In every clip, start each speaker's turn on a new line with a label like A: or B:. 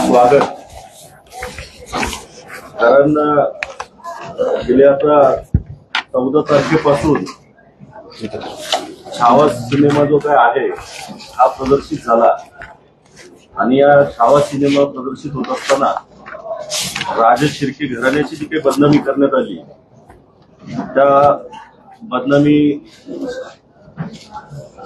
A: स्वागत. कारण गेल्या आता चौदा तारखेपासून छावा सिनेमा जो काय आहे हा प्रदर्शित झाला. आणि या छावा सिनेमा प्रदर्शित होत असताना राज शिर्के घराण्याची जी काही बदनामी करण्यात आली त्या बदनामी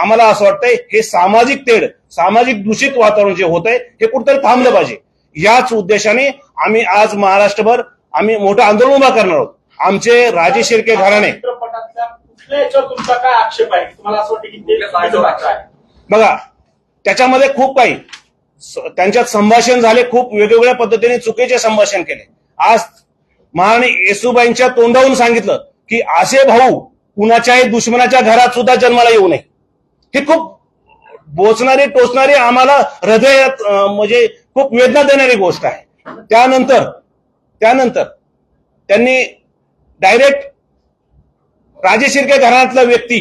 B: आम्हाला असं वाटतंय हे सामाजिक तेढ सामाजिक दूषित वातावरण जे होत आहे हे कुठेतरी थांबलं पाहिजे. याच उद्देशाने आम्ही आज महाराष्ट्रभर आम्ही मोठं आंदोलन उभा करणार आहोत. आमचे राजे शिर्के घराणे.
C: चित्रपटातल्या कुठल्या याच्यावर तुमचा काय आक्षेप आहे? तुम्हाला असं वाटतं की ते चुकीचं वाटतं आहे?
B: बघा त्याच्यामध्ये खूप काही. त्यांच्यात संभाषण झाले खूप वेगवेगळ्या पद्धतीने चुकीचे संभाषण केले. आज महाराणी येसुबाईंच्या तोंडावरून सांगितलं की असे भाऊ कुणाच्याही दुश्मनाच्या घरात सुद्धा जन्माला येऊ नये. ही खूप बोचणारी टोचणारी आम्हाला हृदयात म्हणजे खूप वेदना देणारी गोष्ट आहे त्यानंतर त्यानंतर त्यांनी डायरेक्ट राजे शिर्के घराण्यातला व्यक्ती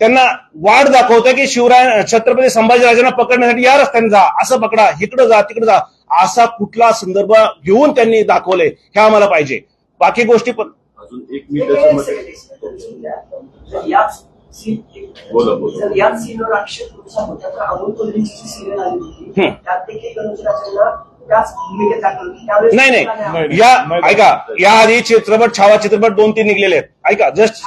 B: त्यांना वाट दाखवतं की शिवराय छत्रपती संभाजीराजांना पकडण्यासाठी या रस्त्याने जा असं पकडा इकडे जा तिकडे जा असा कुठला संदर्भ घेऊन त्यांनी दाखवले हे आम्हाला पाहिजे बाकी गोष्टी पण
A: अजून एक मी त्याच्यामध्ये
D: जर याच
A: बोला, बोला.
D: जर याच सीनवर आक्षेप तुमचा होता तर अमोल कोल्हेची जी सिरियल आली होती
B: हम्म.
D: त्यात देखील गणेशराजांना त्याच भूमिकेत दाखवलं होतं. त्यावेळेस
B: नाही नाही. या ऐका. या आधी चित्रपट छावा चित्रपट दोन तीन निघलेले आहेत. ऐका जस्ट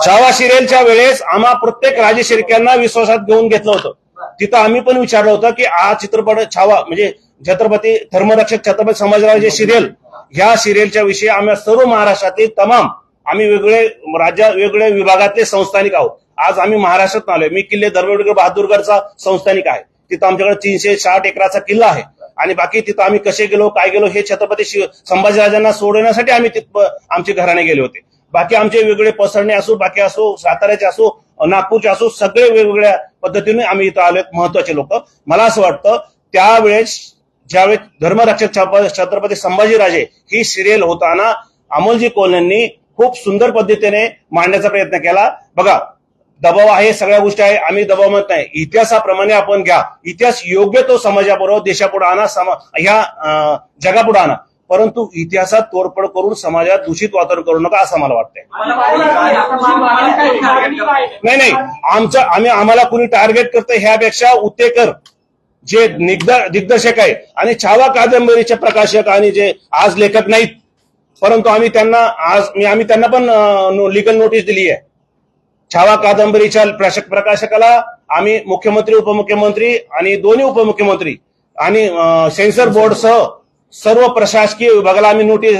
D: छावा
B: सिरियलच्या वेळेस आम्हा प्रत्येक राजे शिर्क्यांना विश्वासात घेऊन घेतलं होतं. तिथं आम्ही पण विचारलं होतं की हा चित्रपट छावा म्हणजे छत्रपती धर्मरक्षक छत्रपती संभाजीराजे सिरियल ह्या सिरियलच्या विषयी आम्ही सर्व महाराष्ट्रातील तमाम आम्ही वेगळे राज्या वेगळ्या विभागातले संस्थानिक आहोत. आज आम्ही महाराष्ट्रात आलोय. मी किल्ले धर्मवीर बहादूरगडचा संस्थानिक आहे. तिथं आमच्याकडे तीनशे साठ एकराचा किल्ला आहे. आणि बाकी तिथं आम्ही कसे गेलो काय गेलो हे छत्रपती शिव- संभाजीराजांना सोडवण्यासाठी आम्ही तिथं आमचे घराणे गेले होते. बाकी आमचे वेगळे पसरणे असो बाकी असो साताऱ्याचे असो नागपूरचे असो सगळे वेगवेगळ्या पद्धतीने आम्ही इथं आले महत्त्वाचे लोक. मला असं वाटतं त्यावेळेस ज्यावेळेस धर्मरक्षक छत्रपती संभाजीराजे ही सिरियल होताना अमोलजी कोल्यांनी खूप सुंदर पद्धतीने मांडण्याचा प्रयत्न केला. बघा दबाव आहे सगळ्या गोष्टी आहे आम्ही दबाव म्हणत नाही. इतिहासाप्रमाणे आपण घ्या. इतिहास योग्य तो समाजाबरोबर देशापुढे आणा समा ह्या जगापुढे आणा. परंतु इतिहासात तोडफोड करून समाजात दूषित वातावरण करू नका असं मला वाटतंय. नाही नाही. आमचं आम्ही आम्हाला कुणी टार्गेट करतं ह्यापेक्षा उत्तेकर जे दिग्दर्शक आहे. आणि छावा कादंबरीचे प्रकाशक आणि जे आज लेखक नाहीत परंतु आम्ही त्यांना आज मी आम्ही त्यांना पण लिगल नोटीस दिली आहे. छावा कादंबरीच्या प्रश- प्रकाशकाला आम्ही मुख्यमंत्री उपमुख्यमंत्री आणि दोन्ही उपमुख्यमंत्री आणि सेन्सर बोर्डसह सर्व प्रशासकीय विभागाला आम्ही नोटीस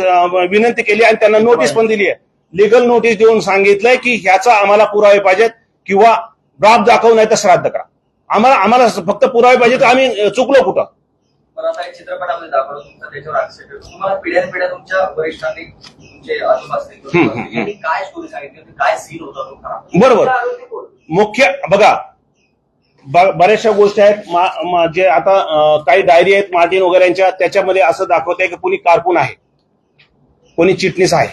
B: विनंती केली आणि त्यांना नोटीस पण दिली आहे. लिगल नोटीस देऊन सांगितलंय की ह्याचा आम्हाला पुरावे पाहिजेत किंवा ड्राफ्ट दाखवू नाही तर श्राद्ध करा. आम्हाला आम्हाला फक्त पुरावे पाहिजे तर आम्ही चुकलो कुठं?
E: आता एक चित्रपटामध्ये दाखवलं तुमचा त्याच्यावर आक्षेप आहे. तुम्हाला पिढ्यान पिढ्या तुमच्या वरिष्ठांनी तुमचे आजोबा
B: हम्म,
E: काय स्टोरी सांगितली होती काय सीन होता तो? खरा
B: बरोबर.
D: आरोपी कोण?
B: मुख्य बघा ब- बऱ्याचशा गोष्टी आहेत. मा- मा- जे आता अं, काही डायरी आहेत मार्टिन वगैरेच्या त्याच्यामध्ये असं दाखवत आहे की कोणी कारकून आहे. कोणी चिटणीस आहे.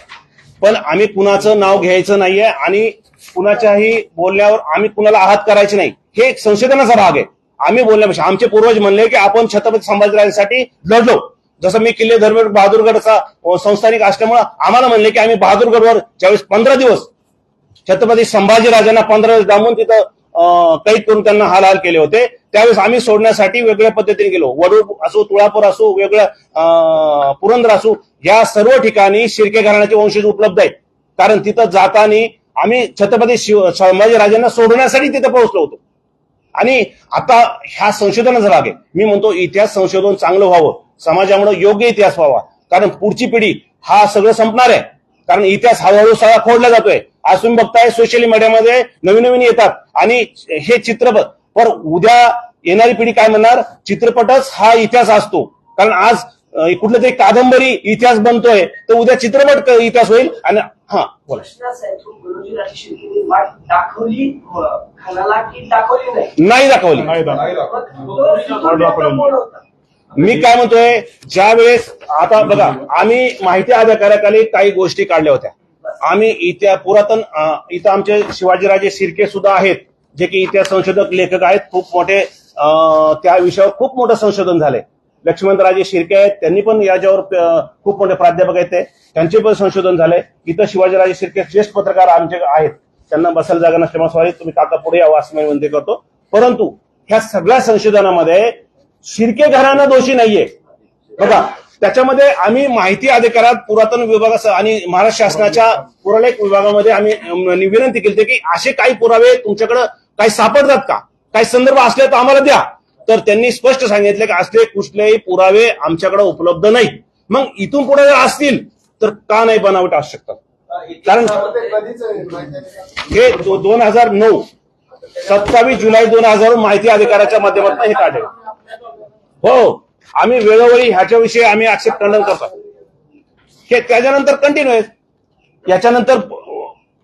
B: पण आम्ही कुणाचं नाव घ्यायचं नाहीये आणि कुणाच्याही बोलण्यावर आम्ही कुणाला आहात करायचे नाही. हे एक संशोधनाचा भाग आहे. आम्ही बोलण्यापेक्षा आमचे पूर्वज म्हणले की आपण छत्रपती संभाजीराजांसाठी लढलो. जसं मी किल्ले धर्मेड बहादूरगडचा संस्थानिक असल्यामुळं आम्हाला म्हणले की आम्ही बहादूरगडवर ज्यावेळेस पंधरा दिवस छत्रपती संभाजीराजांना पंधरा दिवस डांबून तिथं अं, कैद करून त्यांना हालहाल केले होते त्यावेळेस आम्ही सोडण्यासाठी वेगळ्या पद्धतीने गेलो. वडूर असो तुळापूर असो वेगळं अं, पुरंदर असो या सर्व ठिकाणी शिर्के घराण्याचे वंशज उपलब्ध आहेत. कारण तिथं जाताना आम्ही छत्रपती शिव संभाजीराजांना सोडण्यासाठी तिथं पोहोचलो होतो. आणि आता ह्या संशोधनाचा भाग आहे. मी म्हणतो इतिहास संशोधन चांगलं व्हावं. समाजामुळे योग्य इतिहास व्हावा. कारण पुढची पिढी हा सगळं संपणार आहे. कारण इतिहास हळूहळू सगळा खोडला जातोय. आज तुम्ही बघताय सोशल मीडियामध्ये नवीन नवीन येतात. आणि हे चित्रपट पर उद्या येणारी पिढी काय म्हणणार? चित्रपटच हा इतिहास असतो. कारण आज कुठलं तरी कादंबरी इतिहास बनतोय तर उद्या चित्रपट क- इतिहास होईल आणि हा बोला.
D: नाही?
B: नाही दाखवली. मी काय म्हणतोय ज्या वेळेस आता बघा आम्ही माहिती अधिकाऱ्याखाली काही गोष्टी काढल्या होत्या. आम्ही इतिहास पुरातन इथं आमचे शिवाजीराजे शिर्के सुद्धा आहेत जे की इतिहास संशोधक लेखक आहेत खूप मोठे त्या विषयावर खूप मोठं संशोधन झालंय. लक्ष्मणराजे शिर्के आहेत त्यांनी पण याच्यावर खूप मोठे प्राध्यापक आहेत ते. त्यांचे पण संशोधन झालंय. इथं शिवाजीराजे शिर्के ज्येष्ठ पत्रकार आमचे आहेत. त्यांना बसायला जागा नसल्यामुळे सॉरी तुम्ही काका पुढे यावं असं मी विनंती करतो. परंतु ह्या सगळ्या संशोधनामध्ये शिर्के घराणं दोषी नाहीये. बघा त्याच्यामध्ये आम्ही माहिती अधिकारात पुरातन विभागासह आणि महाराष्ट्र शासनाच्या पुरालेख विभागामध्ये आम्ही विनंती केली की असे काही पुरावे तुमच्याकडे काही सापडतात का? काही संदर्भ असले तर आम्हाला द्या. तर त्यांनी स्पष्ट सांगितलं की असले कुठलेही पुरावे आमच्याकडे उपलब्ध नाही. मग इथून पुढे जर असतील तर का नाही बनावट असू शकतात? कारण हे दोन हजार नऊ सत्तावीस जुलै दोन हजार माहिती अधिकाराच्या माध्यमातून हे काढले. हो आम्ही वेळोवेळी ह्याच्याविषयी आम्ही आक्षेप खंडन करतो. हे त्याच्यानंतर कंटिन्यू आहे. याच्यानंतर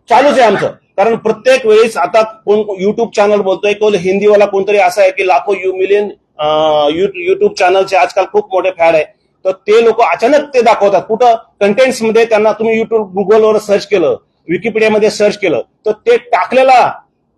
B: चालूच आहे आमचं. कारण प्रत्येक वेळेस आता कोण युट्यूब चॅनल बोलतोय कोण हिंदीवाला कोणतरी असं आहे की लाखो यु मिलियन युट्यूब चॅनलचे आजकाल खूप मोठे फॅड आहे. तर ते लोक अचानक ते दाखवतात. कुठं कंटेंट्समध्ये त्यांना तुम्ही युट्यूब गुगलवर सर्च केलं विकिपीडियामध्ये सर्च केलं तर ते टाकलेला.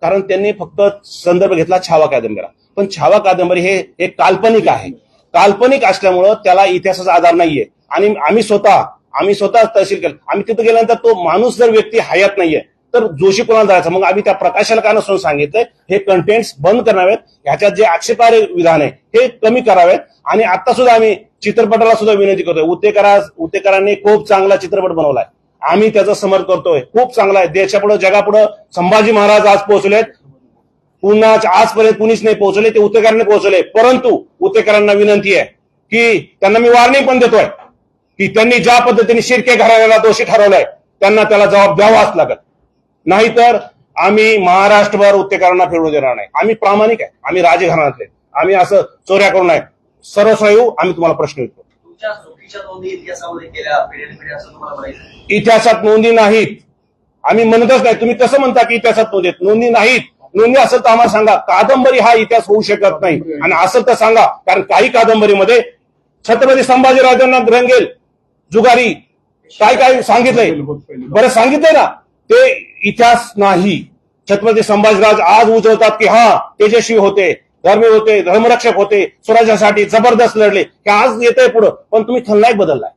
B: कारण त्यांनी फक्त संदर्भ घेतला छावा कादंबरीला पण छावा कादंबरी हे एक काल्पनिक आहे. काल्पनिक असल्यामुळं त्याला इतिहासाचा आधार नाहीये. आणि आम्ही स्वतः आम्ही स्वतः तहसील केलं. आम्ही तिथे गेल्यानंतर तो माणूस जर व्यक्ती हयात नाहीये तर जोशी कोणाला जायचं? मग आम्ही त्या प्रकाशकांना सुद्धा सांगितलंय? हे कंटेंट्स बंद करावेत. ह्याच्यात जे आक्षेपार्ह विधान आहे हे कमी करावेत. आणि आता सुद्धा आम्ही चित्रपटाला सुद्धा विनंती करतोय. उतेकरा उतेकरांनी खूप चांगला चित्रपट बनवलाय. आम्ही त्याचं समर्थ करतोय. खूप चांगला आहे. देशापुढे जगापुढे संभाजी महाराज आज पोहोचलेत. पुन्हा आजपर्यंत कुणीच नाही पोहोचले ते उतेकरांनी पोहोचले. परंतु उतेकरांना विनंती आहे की त्यांना मी वॉर्निंग पण देतोय की त्यांनी ज्या पद्धतीने शिर्के घराण्याला दोषी ठरवलंय त्यांना त्याला जबाब द्यावाच लागत नाहीतर आम्ही महाराष्ट्रभर उत्तेकरांना फिरवू देणार नाही. आम्ही प्रामाणिक आहे. आम्ही राजघराण्यातले आम्ही असं चोऱ्या करू नये. येऊ आम्ही तुम्हाला प्रश्न विचारतो.
E: तुमच्या चुकीच्या नोंदी इतिहासामध्ये केल्या पिढ्याने पिढ्या असं तुम्हाला म्हणायचं आहे.
B: इतिहासात नोंदी नाहीत. आम्ही म्हणतच नाही. तुम्ही कसं म्हणता की इतिहासात नोंदी नाहीत. नोंदी असेल तर आम्हाला सांगा. कादंबरी हा इतिहास होऊ शकत नाही. आणि असेल तर सांगा. कारण काही कादंबरीमध्ये छत्रपती संभाजीराजांना रंगेल. जुगारी. काय काय सांगितलंय बरं सांगितलंय ना? ते इतिहास नाही. छत्रपती संभाजीराज आज उजवतात की हा तेजस्वी होते धर्मी होते धर्मरक्षक होते स्वराज्यासाठी जबरदस्त लढले. की आज येतंय पुढं पण तुम्ही खलनायक बदललाय.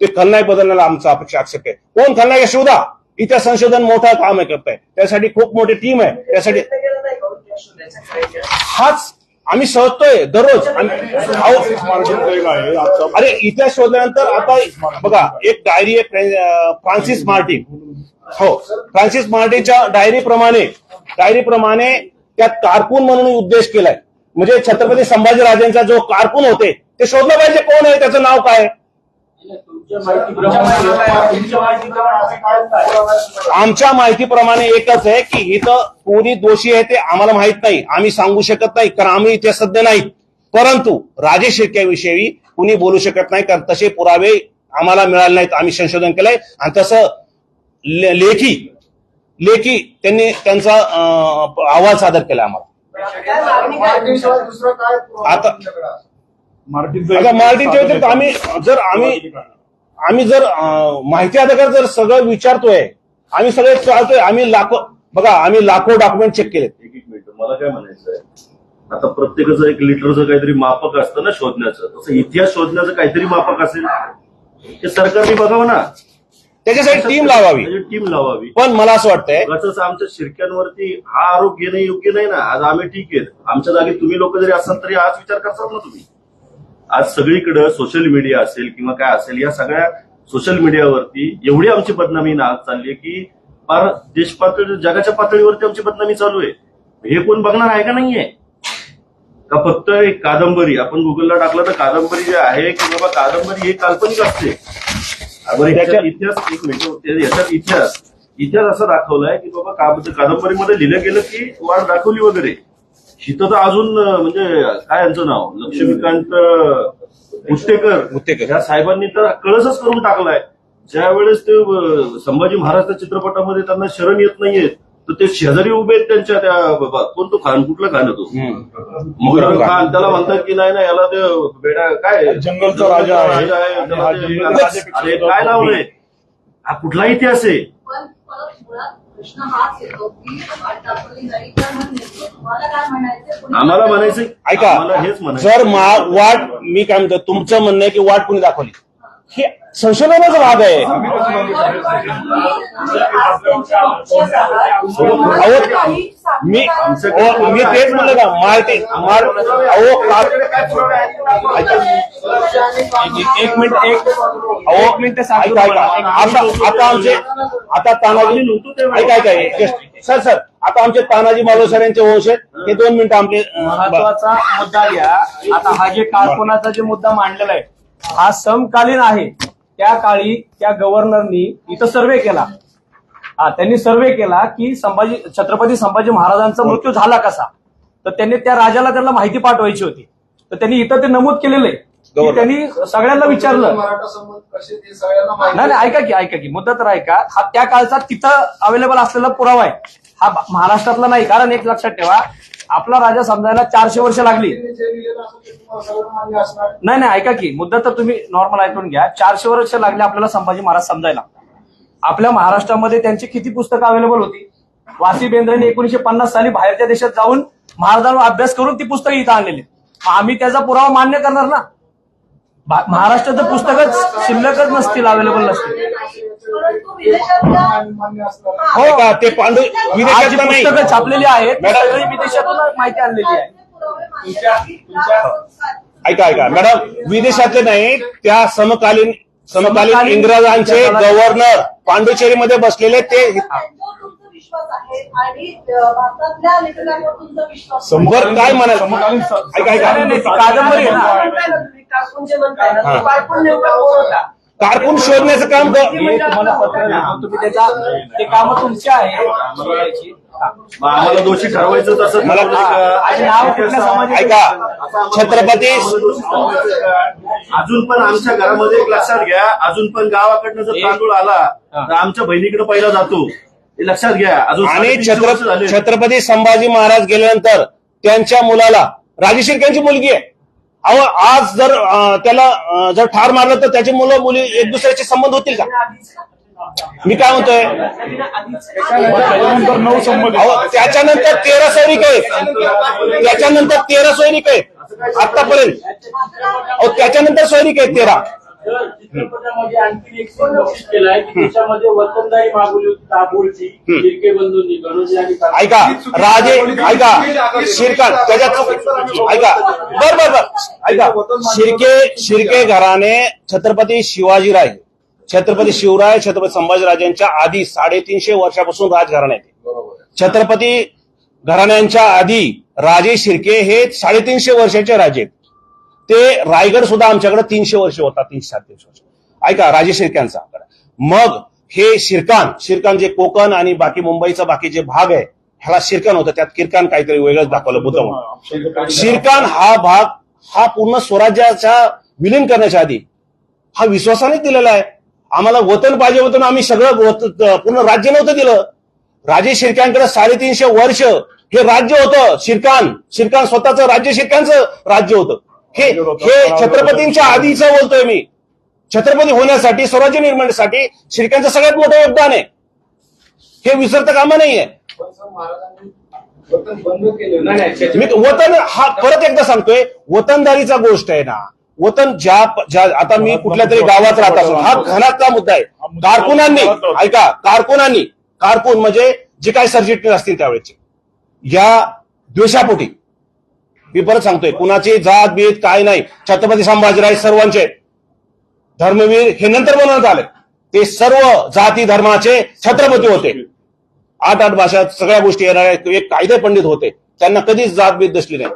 B: ते खलनायक बदलण्याला आमचा अपेक्षा आक्षेप आहे. कोण खलनायक आहे? शोधा इतिहास संशोधन मोठं काम आहे करताय. त्यासाठी खूप मोठी टीम आहे. त्यासाठी? हाच आम्ही शोधतोय दररोज. अरे इतिहास शोधल्यानंतर आता बघा एक डायरी आहे फ्रान्सिस मार्टिन. हो फ्रान्सिस मार्टिनच्या डायरी प्रमाणे डायरी प्रमाणे त्यात कारकून म्हणून उद्देश केलाय. म्हणजे छत्रपती संभाजीराजेंचा जो कारकून होते ते शोधलं पाहिजे कोण आहे त्याचं नाव काय आहे? आमच्या माहितीप्रमाणे एकच आहे की इथं कोणी दोषी आहे ते आम्हाला माहीत नाही. आम्ही सांगू शकत नाही कारण आम्ही इथे सध्या नाहीत परंतु राजे शिर्क्याविषयी कुणी बोलू शकत नाही कारण तसे पुरावे आम्हाला मिळाले नाहीत. आम्ही संशोधन केलंय. आणि तसं ले- लेखी लेखी त्यांनी त्यांचा अहवाल सादर केला आम्हाला. आता मार्टिनच्या व्यतिरिक्त आम्ही जर आम्ही आम्ही जर माहिती अधिकार जर सगळं विचारतोय आम्ही सगळे चालतोय आम्ही लाखो बघा आम्ही लाखो डॉक्युमेंट चेक केलेत.
A: एक एक मिनिट मला काय म्हणायचं आहे? आता प्रत्येकाचं एक लिटरचं काहीतरी मापक असतं ना शोधण्याचं. तसं इतिहास शोधण्याचं काहीतरी मापक असेल. ते सरकारने बघावं ना.
B: त्याच्यासाठी टीम लावावी.
A: टीम लावावी.
B: पण मला असं वाटतंय
A: उगाचच आमच्या शिरक्यांवरती हा आरोप घेणं योग्य नाही ना. आज आम्ही ठीक आहेत. आमच्या जागी तुम्ही लोक जरी असाल तरी आज विचार करतात ना तुम्ही. आज सगळीकडे सोशल मीडिया असेल किंवा काय असेल या सगळ्या सोशल मीडियावरती एवढी आमची बदनामी ना आज चालली आहे की फार देश पातळी जगाच्या पातळीवरती आमची बदनामी चालू आहे. हे कोण बघणार आहे का नाहीये? का फक्त एक कादंबरी? आपण गुगलला टाकलं तर कादंबरी जे आहे की बाबा कादंबरी ही काल्पनिक असते. इतिहास एक मिनिट याच्यात इतिहास. इतिहास असा दाखवलाय की बाबा कादंबरीमध्ये लिहिलं गेलं की वाढ दाखवली वगैरे. हिथं तर अजून म्हणजे काय यांचं नाव? लक्ष्मीकांत उत्तेकर
B: उत्तेकर.
A: या साहेबांनी तर कळसच करून टाकलाय. ज्या वेळेस ते संभाजी महाराजच्या चित्रपटामध्ये त्यांना शरण येत नाहीये तर ते शेजारी उभे आहेत त्यांच्या त्या बाबा कोण तो खान? कुठला खान आहे तो? मुघल खान. त्याला म्हणतात की नाही ना याला ते बेडा काय?
C: जंगलचा राजा आहे.
A: काय लावलंय हा कुठला इतिहास आहे?
F: प्रश्न हाच येतो की तुम्हाला काय म्हणायचं
A: आम्हाला म्हणायचं
B: ऐका
A: आम्हाला हेच म्हणायचं
B: जर मा- वाट मी काय म्हणतो तुमचं म्हणणं आहे की वाट कोणी दाखवली? हे संशोधनाचा भाग आहे. अहो, मी मी तेच म्हणलं का मार्टी मार अहो
C: एक मिनिट एक
B: अहो
C: एक मिनिट
B: ऐका, ऐका. आता आता आमचे आता तानाजी ऐका ऐका सर सर आता आमचे तानाजी मालो सर यांचे वंश आहेत. हे दोन मिनिटं आमचे
G: महत्त्वाचा मुद्दा घ्या. आता हा जे कारकुनाचा जे मुद्दा मांडलेला आहे हा समकालीन आहे. त्या काळी त्या गव्हर्नरनी इथं सर्वे केला. हा त्यांनी सर्वे केला की संभाजी छत्रपती संभाजी महाराजांचा मृत्यू झाला कसा? तर त्यांनी त्या राजाला त्यांना माहिती पाठवायची होती. तर त्यांनी इथं ते नमूद केलेलं आहे. की. त्यांनी सगळ्यांना विचारलं.
H: मराठा संबंध कसे ते सगळ्यांना माहिती
G: नाही नाही ऐका की ऐका की. मुद्दा तर ऐका. हा त्या काळचा तिथं अवेलेबल असलेला पुरावा आहे. हा महाराष्ट्रातला नाही कारण एक लक्षात ठेवा. आपला राजा समजायला चारशे वर्ष लागली. नाही नाही ऐका की मुद्दा तर तुम्ही नॉर्मल ऐकून घ्या. चारशे वर्ष लागले आपल्याला संभाजी महाराज समजायला. आपल्या महाराष्ट्रामध्ये त्यांची किती पुस्तकं अवेलेबल होती? वासी बेंद्रेने एकोणीशे पन्नास साली बाहेरच्या देशात जाऊन महाराजांवर अभ्यास करून ती पुस्तकं इथं आणलेली. आम्ही त्याचा पुरावा मान्य करणार ना? महाराष्ट्राचं पुस्तकच शिल्लकच नसतील अवेलेबल नसतील
F: हा.
B: हो का ते पांडू
G: आज जी
B: विदेशातलं नाही
G: पुस्तकं छापलेली आहेत ती
B: मॅडम.
G: सगळी विदेशातून माहिती आणलेली आहे.
C: तुमच्या-
B: ऐका ऐका मॅडम विदेशातले नाही त्या समकालीन समकालीन
G: समकालीन
B: इंग्रजांचे गव्हर्नर पांडुचेरीमध्ये बसलेले ते
F: विश्वास आहे आणि अं, भारतातल्या लेखकांवर तुमचा विश्वास आहे.
B: बरं काय म्हणाल
C: समकालीन स-
B: ऐका ऐका.
G: नाही, नाही, ती कादंबरी आहे ना.
D: कारकून जे म्हणताय ना
B: हा.
D: तो कारकून नेमका कोण होता?
B: कारकून शोधण्याचं काम ग-
G: मी तुम्हाला पत्र देतो तुम्ही त्याचा ते काम तुमचे आहे. शोधायची.
A: मग आम्हाला दोषी ठरवायचं तसं
B: मला-
A: ठरवलंय का?
G: आणि नाव कुठल्या समाजाचं?
B: ऐका. छत्रपती
A: अजून पण आमच्या घरामध्ये एक लक्षात घ्या. अजून पण गावाकडनं जर तांदूळ आला तर आमच्या बहिणीकडे पहिला जातो. लक्षात घ्या. अजून
B: आणि. छत्रपती संभाजी महाराज गेल्यानंतर त्यांच्या मुलाला राजेशिर्क्यांची मुलगी आहे. अहो आज जर अं, त्याला अं, जर ठार मारलं तर त्याची मुलं मुली एक दुसऱ्याचे संबंध होतील का? मी काय म्हणतोय?
C: त्याच्यानंतर नऊ संबंध
B: अहो त्याच्यानंतर तेरा सैनिक आहेत. त्याच्यानंतर तेरा सैनिक आहेत आतापर्यंत. अहो त्याच्यानंतर सैनिक आहेत तेरा.
I: चित्रपटामध्ये आणखी एक सीन बक्षीस केलाय की त्याच्यामध्ये वतनदारी मागवली होती. शिर्के बंधूंनी गणोजी आणि काका.
B: ऐका राजे ऐका शिरकान त्याच्यात ऐका बर बर बर. ऐका शिर्के शिर्के घराणे छत्रपती शिवाजीराय छत्रपती शिवराय छत्रपती संभाजीराजांच्या आधी साडेतीनशे वर्षापासून राजघराणे आहेत छत्रपती घराण्यांच्या आधी राजे शिर्के हे साडेतीनशे वर्षाचे राजे आहेत. ते रायगड सुद्धा आमच्याकडे तीनशे वर्ष होता तीनशे सातशे वर्ष. ऐका राजे शिर्क्यांचा मग हे शिरकान शिरकान जे कोकण आणि बाकी मुंबईचा बाकी जे भाग आहे ह्याला शिरकान होतं. त्यात किरकान काहीतरी वेगळंच दाखवलं बुद्ध शिरकान हा भाग हा पूर्ण स्वराज्याच्या विलीन करण्याच्या आधी हा विश्वासानेच दिलेला आहे. आम्हाला वतन पाहिजे होतं आम्ही सगळं पूर्ण राज्य नव्हतं दिलं. राजे शिरकांकडे साडेतीनशे वर्ष हे राज्य होतं. शिरकान शिरकान स्वतःचं राज्य शिरकांचं राज्य होतं. हे हे छत्रपतींच्या आधीचं बोलतोय मी. छत्रपती होण्यासाठी स्वराज्य निर्माणासाठी शिर्क्यांचं सगळ्यात मोठं योगदान आहे. हे विसरता कामा नाहीये. मी वतन हा परत एकदा सांगतोय वतनदारीचा गोष्ट आहे ना. वतन ज्या ज्या आता मी कुठल्या तरी गावात राहत असो हा घरातला मुद्दा आहे. कारकुनांनी ऐका कारकुनांनी कारकून म्हणजे जे काही सरचिटणीस असतील त्यावेळेचे या द्वेषापोटी मी परत सांगतोय कुणाची जात बीत काय नाही. छत्रपती संभाजीराज सर्वांचे. धर्मवीर हे नंतर बनवण्यात आले. ते सर्व जाती धर्माचे छत्रपती होते. आठ आठ भाषा सगळ्या गोष्टी येणारे एक कायदे पंडित होते. त्यांना कधीच जात बीत दिसली नाही.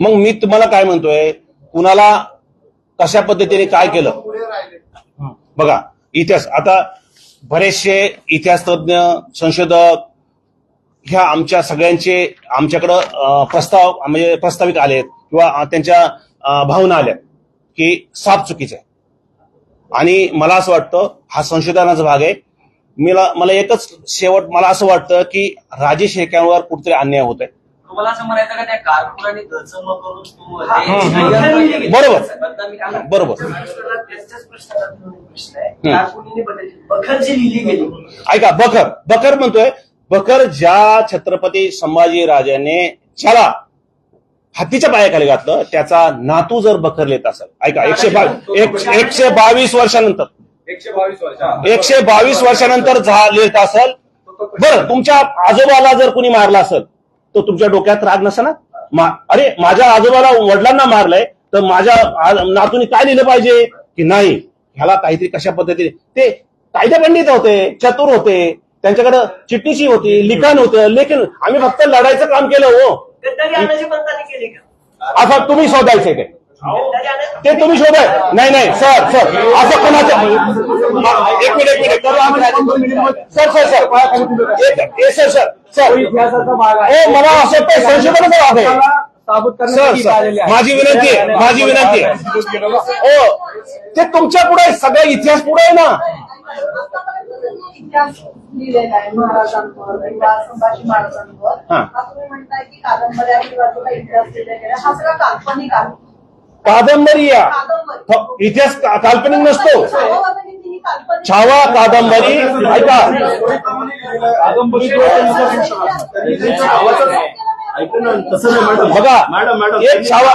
B: मग मी तुम्हाला काय म्हणतोय? कुणाला कशा पद्धतीने काय केलं? बघा. इतिहास. आता बरेचसे इतिहास तज्ञ संशोधक ह्या आमच्या सगळ्यांचे आमच्याकडं प्रस्ताव म्हणजे प्रस्तावित आलेत किंवा त्यांच्या भावना आल्या की साप चुकीचं आहे. आणि मला असं वाटतं हा संशोधनाचा भाग आहे. मला मला एकच शेवट मला असं वाटतं की राजेश हेक्यांवर कुठेतरी अन्याय होत आहे
E: तुम्हाला असं म्हणायचं का त्या कारकुनाने गैरसमज करून तू
B: बरोबर. बरोबर.
D: प्रश्न आहे. बखर लिहिली गेली.
B: ऐका बकर बकर म्हणतोय बकर ज्या छत्रपती संभाजी राजाने ज्याला हत्तीच्या पायाखाली घातलं त्याचा नातू जर बकर लेत असेल ऐका एकशे बावीस एकशे बावीस वर्षानंतर.
I: एकशे बावीस वर्ष
B: एकशे बावीस वर्षानंतर झा- लिहित असेल. बरं तुमच्या आजोबाला जर कुणी मारला असेल तर तुमच्या डोक्यात राग नसा ना मा- अरे माझ्या आजोबाला वडिलांना मारलंय तर माझ्या नातूने काय लिहिलं पाहिजे? की नाही ह्याला काहीतरी कशा पद्धतीने ते कायदे पंडित होते चतुर होते त्यांच्याकडे चिटणीशी होती लिखाण होतं लेखन आम्ही फक्त लढायचं काम केलं हो. आता तुम्ही शोधायचे
D: आणायची
B: ते तुम्ही शोधाय नाही नाही सर सर असं कोणाचं एक मिनिट एक minute sir sir sir. Sir sir. Sir
G: इतिहासाचा भाग
B: ओ मला असं वाटतं संशोधनाचा भाग आहे.
G: साबूत
B: सर. माझी विनंती आहे माझी विनंती आहे. ओ ते तुमच्यापुढे सगळं इतिहास पुढे आहे ना?
F: इतिहास लिहिलेला आहे महाराजांवर किंवा संभाजी महाराजांवर
B: हा.
F: हा तुम्ही म्हणताय की कादंबऱ्या किंवा जो काही इतिहास लिहिला गेला हा सगळा काल्पनिक आहे
B: कादंबरी या.
F: कादंबरी.
B: फ- इतिहास का- काल्पनिक नसतो. छावा कादंबरी ऐका बघा, एक छावा-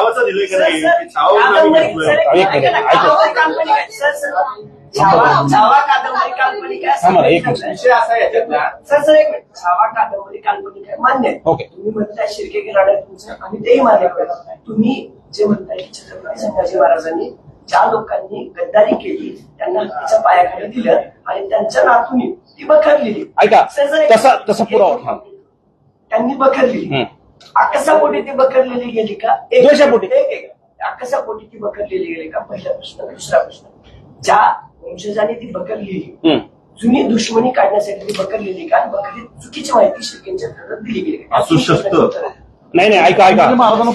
B: एक मिनिट,
D: ऐका. छावा कादंबरी काल्पनिक आहे.
I: विषय असा
D: छावा कादंबरी काल्पनिक आहे मान्य. तुम्ही म्हणताय शिर्के लढाई तुमचं आम्ही तेही मान्य करत तुम्ही जे म्हणताय की छत्रपती संभाजी महाराजांनी ज्या लोकांनी गद्दारी केली त्यांना हत्तीच्या पायाखाली दिलं आणि त्यांच्या नातूनी ती बखरलेली
B: ऐका, तसा- तसा पुरावा.
D: त्यांनी बखरलेली ती बखरलेली गेली का एक-. एक-. आकसापोटी ती बखरलेली गेली का पहिला प्रश्न दुसरा प्रश्न ज्या वंशजाने ती बखरलेली. जुनी दुश्मनी काढण्यासाठी ती बखरलेली का आणि बखरी चुकीची माहिती शिर्केंच्या दिली गेली?
A: असू शकतं.
B: नाही नाही ऐका ऐका.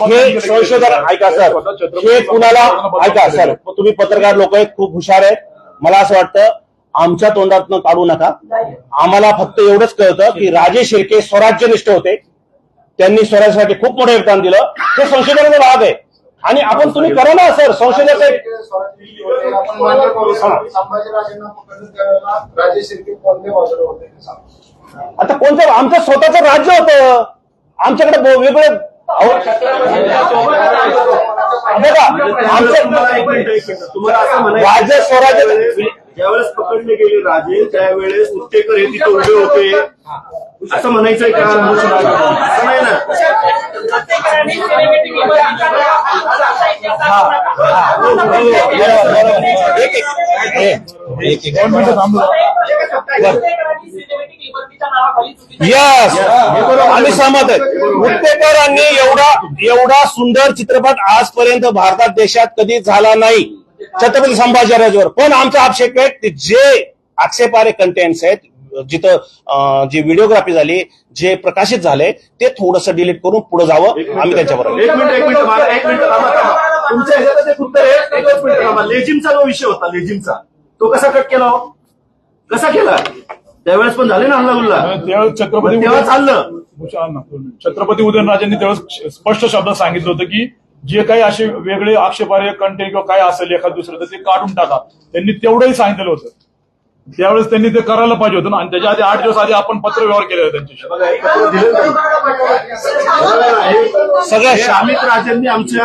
B: हे संशोधन ऐका सर. हे कुणाला ऐका सर. तुम्ही पत्रकार लोक आहेत खूप हुशार आहेत. मला असं वाटतं आमच्या तोंडातनं काढू नका. आम्हाला फक्त एवढंच कळतं की राजे शिर्के स्वराज्यनिष्ठ होते. त्यांनी स्वराज्यासाठी खूप मोठं योगदान दिलं. हे संशोधनाचा भाग आहे. आणि आपण तुम्ही करा ना सर.
H: सांगा.
B: आता कोणतं? आमचं स्वतःचं राज्य होतं. आमच्याकडे वेगळं बघा आमचं राज्य स्वराज्य-
A: ज्यावेळेस- पकडले गेले राजे त्यावेळेस उत्तेकर हे तिथे उभे होते. असं म्हणायचंय का? असं नाही ना?
B: आम्ही सहमत आहे. उत्तेकरांनी एवढा एवढा सुंदर चित्रपट आजपर्यंत भारतात देशात कधी झाला नाही. छत्रपती संभाजीराजावर. पण आमचा आक्षेप आहे की जे आक्षेपारे कंटेंट्स आहेत जिथं जी व्हिडिओग्राफी झाली जे प्रकाशित झाले ते थोडंसं डिलीट करून पुढे जावं आम्ही त्यांच्याबरोबर
A: एक मिनिट एक मिनिट मला एक मिनिट तुमच्या ह्याच्यात एक उत्तर आहे लेजिमचा जो विषय होता लेजिमचा तो कसा कट केला हो? कसा केला? त्यावेळेस पण झाले ना हल्लागुल्ला?
J: त्यावेळेस छत्रपती
A: तेव्हा चाललं.
J: छत्रपती उदयनराजेंनी त्यावेळेस स्पष्ट शब्दात सांगितलं होतं की जे काही असे वेगळे आक्षेपार्ह कंटेंट किंवा काय असेल एखाद दुसरं तर ते काढून टाका. त्यांनी तेवढंही सांगितलेलं होतं. त्यावेळेस त्यांनी ते करायला पाहिजे होतं ना. आणि त्याच्या आधी आठ दिवस आधी आपण पत्र व्यवहार केले होते त्यांच्याशी.
A: बघा, हे पत्र दिलं नाही.
B: सगळ्या
A: अमित राजेंनी आमच्या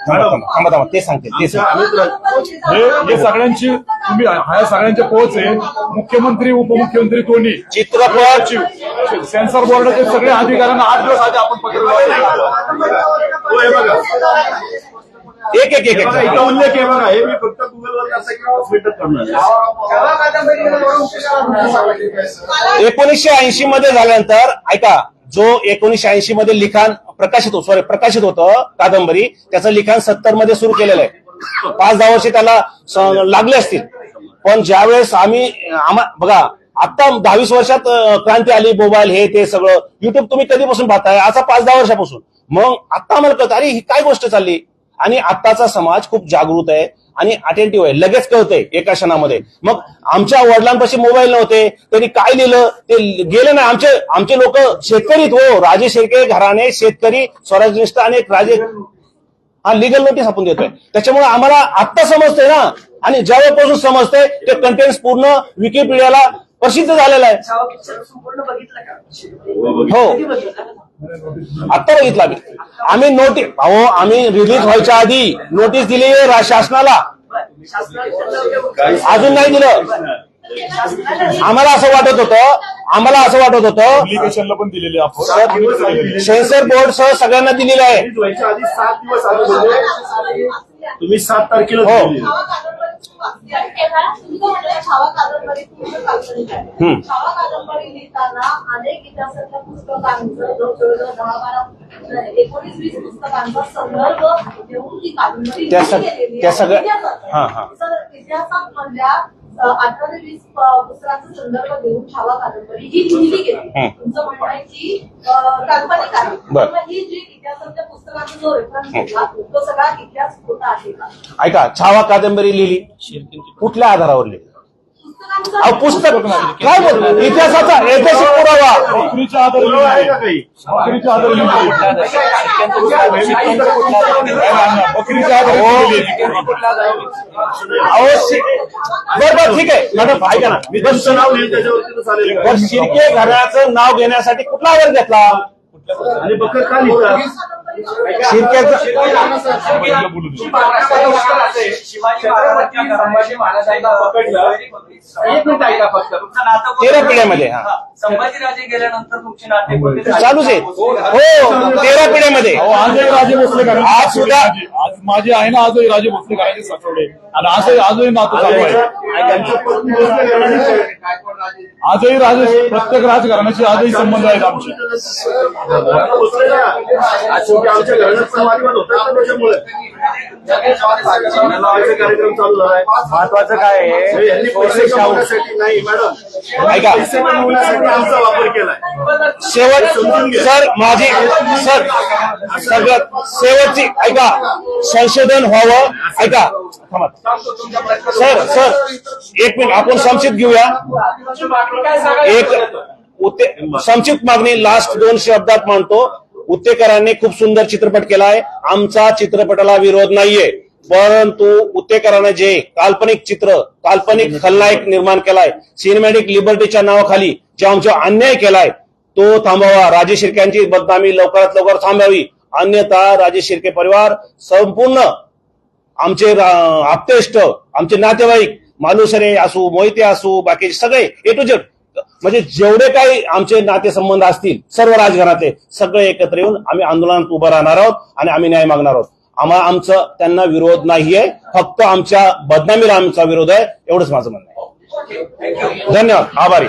A: मॅडम मॅडम
B: थांबा थांबा ते सांगते ते
J: हे हे सगळ्यांची तुम्ही ह्या सगळ्यांचे पोच आहे. मुख्यमंत्री उपमुख्यमंत्री दोन्ही
B: चित्रपट.
J: सचिव सेन्सर बोर्डाचे सगळे अधिकाऱ्यांना आठ दिवस आधी आपण
A: हो, हे बघा.
B: एक एक एक
A: हे उल्लेख आहे बघा हे मी फक्त गुगलवर असं
B: एकोणीसशे ऐंशी मध्ये झाल्यानंतर ऐका जो एकोणीसशे ऐंशी मध्ये लिखाण प्रकाशित होत सॉरी प्रकाशित होतं कादंबरी त्याचं लिखाण सत्तरमध्ये सुरू केलेलं आहे. पाच दहा वर्षे त्याला लागले असतील. पण ज्यावेळेस आम्ही आम्हा बघा आता दहावीस वर्षात क्रांती आली मोबाईल हे ते सगळं. युट्यूब तुम्ही कधीपासून पाहताय? आता पाच दहा वर्षापासून. मग आता आम्हाला कळतं अरे ही काय गोष्ट चालली? आणि आत्ताचा समाज खूप जागृत आहे आणि अटेंटिव्ह आहे. लगेच कळतंय एका क्षणामध्ये. मग आमच्या वडिलांपाशी मोबाईल नव्हते त्यांनी काय लिहिलं? ते गेले नाही. आमचे आमचे लोक शेतकरीत हो. राजे शेळके घराणे शेतकरी स्वराज्यनिष्ठ आणि एक राजे हा लिगल नोटीस आपण देतोय. त्याच्यामुळे आम्हाला आत्ता समजतंय ना. आणि ज्यावेळेपासून समजतंय ते कंटेंट पूर्ण विकिपीडियाला प्रसिद्ध झालेलं आहे. हो.
D: कधी बघितलं
B: आत्ता बघितलं आम्ही. आम्ही नोटीस अहो आम्ही रिलीज व्हायच्या आधी नोटीस दिली शासनाला. अजून नाही दिलं. आम्हाला असं वाटत होतं आम्हाला असं वाटत होतं. सेन्सर बोर्ड सह सगळ्यांना दिलेलं आहे.
A: रिलीज व्हायच्या आधी सात दिवस आधी तुम्ही सात तारखेला
B: हो.
F: छावा कादंबरी लिहिताना अनेक इतिहासातल्या पुस्तकांचं जवळजवळ दहा बारा एकोणीस वीस पुस्तकांचा संदर्भ देऊन ती कादंबरी
B: त्या. सगळ्या-
F: इतिहासात.
B: हा,
F: अठरा वीस पुस्तकांचा संदर्भ देऊन छावा कादंबरी ही लिहिली गेली. तुमचं म्हणणं आहे की काल्पनिक आहे ही जी इतिहासातल्या पुस्तकांचा जो रेफरन्स घेतला तो सगळा इतिहास खोटा आहे का?
B: ऐका छावा कादंबरी लिहिली. कुठल्या आधारावर लिहिली? पुस्तक काय बोल इतिहासाचा ऐतिहासिक पुरावा.
J: नोकरीच्या
A: बरोबर
B: ठीक आहे. मॅडम ऐका ना.
A: मी
B: शिर्के घराण्याचं नाव घेण्यासाठी कुठला आधार घेतला?
A: आणि बकर का लिहितात
E: शिवाजी महाराजांनी संभाजी महाराजांना पकडलं एक मिनिट ऐका फक्त तुमचं?
B: तेरा पिढ्यामध्ये, हा.
E: संभाजीराजे गेल्यानंतर तुमचे नाते कोणते झाले?
B: चालूच आहे हो तेरा पिढ्यामध्ये
J: अहो, आजही राजे भोसले घराण्याचे
B: आज सुद्धा-.
J: आज माझे आहे ना आजही राजे भोसले घराण्याचे सासवडे आणि आजही आजही नातं चालू आहे. आजही राजे प्रत्येक राजकारणाशी आजही संबंध आहेत आमचे
A: आमच्या घराण्यात समाजवाद होतात ना त्याच्यामुळे. नावाचे कार्यक्रम चालू झालाय
G: महत्वाचं काय आहे?
A: यांनी पैसे कमवण्यासाठी नाही मॅडम.
B: ऐका.
A: पैसे कमवण्यासाठी आमचा वापर केलाय.
B: शेवट सर माझी सर सगळ्यात शेवटची ऐका. संशोधन व्हावं. ऐका. थांबा. सर सर एक मिनिट. आपण संक्षिप्त घेऊया. एक उत्ते संक्षिप्त मागणी लास्ट दोन शब्दात मांडतो. उत्तेकरांनी खूप सुंदर चित्रपट केलाय. आमचा चित्रपटाला विरोध नाहीये. परंतु उत्तेकरांना जे काल्पनिक चित्र काल्पनिक खलनायक निर्माण केलाय सिनेमॅटिक लिबर्टीच्या नावाखाली जे आमचा अन्याय केलाय तो थांबावा. राजे शिर्क्यांची बदनामी लवकरात लवकर थांबावी. अन्यथा राजे शिर्के परिवार संपूर्ण आमचे आप्तेष्ट आमचे नातेवाईक मालुसरे असू मोहिते असू बाकीचे सगळे ए टू जेड म्हणजे जेवढे काही आमचे नातेसंबंध असतील सर्व राजघरातले सगळे एकत्र येऊन आम्ही आंदोलनात उभं राहणार आहोत आणि आम्ही न्याय मागणार आहोत आम्हाला आमचं त्यांना विरोध नाहीये फक्त आमच्या बदनामीला आमचा विरोध आहे एवढंच माझं म्हणणं आहे धन्यवाद आभारी